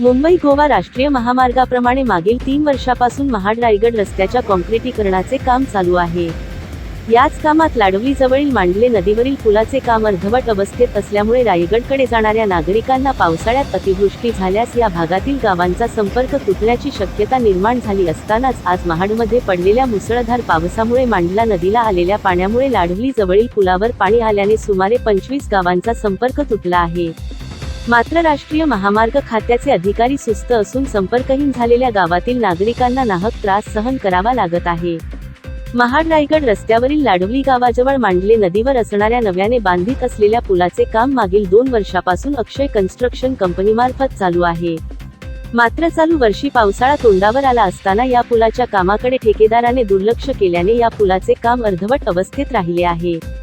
मुंबई गोवा राष्ट्रीय महामार्गाप्रमाणे मागील तीन वर्षापासून महाड रायगड रस्त्याच्या कॉन्क्रिटीकरणाचे काम चालू आहे. याच कामात लाडवली जवळील मांडले नदीवरील पुलाचे काम अर्धवट अवस्थेत असल्यामुळे रायगडकडे जाणाऱ्या नागरिकांना पावसाळ्यात अतिवृष्टी झाल्यास या भागातील गावांचा संपर्क तुटण्याची शक्यता निर्माण झाली असतानाच आज महाडमध्ये पडलेल्या मुसळधार पावसामुळे मांडला नदीला आलेल्या पाण्यामुळे लाडवली जवळील पुलावर पाणी आल्याने सुमारे पंचवीस गावांचा संपर्क तुटला आहे. मात्र राष्ट्रीय महामार्ग खात्याचे अधिकारी सुस्त असून संपर्कहीन झालेल्या गावातील नागरिकांना नाहक त्रास सहन करावा लागत आहे. महाड रायगड रस्त्यावरील लाडवली गावाजवळ मांडले नदीवर असणाऱ्या नव्याने बांधित असलेल्या पुलाचे काम मागील दोन वर्षापासून अक्षय कन्स्ट्रक्शन कंपनीमार्फत चालू आहे. मात्र चालू वर्षी पावसाळा तोंडावर आला असताना या पुलाच्या कामाकडे ठेकेदाराने दुर्लक्ष केल्याने या पुलाचे काम अर्धवट अवस्थेत राहिले आहे.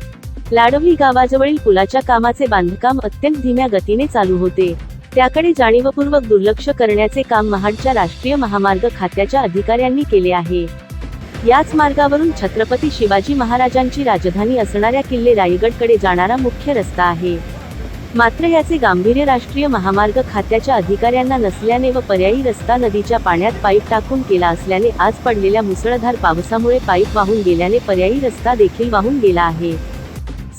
लाडवली गावाजवळील पुलाच्या कामाचे बांधकाम अत्यंत धीम्या गतीने चालू होते. त्याकडे जाणीवपूर्वक दुर्लक्ष करण्याचे काम महाडच्या राष्ट्रीय महामार्ग खात्याच्या अधिकाऱ्यांनी केले आहे. याच मार्गावरून छत्रपती शिवाजी महाराजांची राजधानी असणाऱ्या किल्ले रायगडकडे जाणारा मुख्य रस्ता आहे. मात्र याचे गांभीर्य राष्ट्रीय महामार्ग खात्याच्या अधिकाऱ्यांना नसल्याने व पर्यायी रस्ता नदीच्या पाण्यात पाईप टाकून केला असल्याने आज पडलेल्या मुसळधार पावसामुळे पाईप वाहून गेल्याने पर्यायी रस्ता देखील वाहून गेला आहे.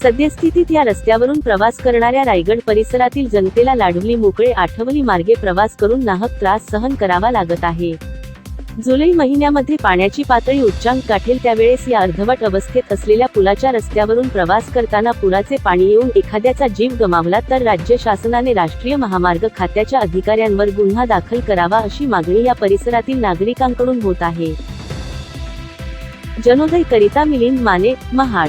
सद्यस्थितीत या रस्त्यावरून प्रवास करणाऱ्या रायगड परिसरातील जनतेला लाडवली मोकळे आठवली मार्गे प्रवास करून नाहक त्रास सहन करावा लागत आहे. जुलै महिन्यामध्ये पाण्याची पातळी उच्चांक गाठेल त्यावेळेस या अर्धवट अवस्थेत असलेल्या पुलाच्या रस्त्यावरून प्रवास करताना पुलाचे पाणी येऊन एखाद्याचा जीव गमावला तर राज्य शासनाने राष्ट्रीय महामार्ग खात्याच्या अधिकाऱ्यांवर गुन्हा दाखल करावा अशी मागणी या परिसरातील नागरिकांकडून होत आहे. जनोदय करिता मिलिंद माने महाड.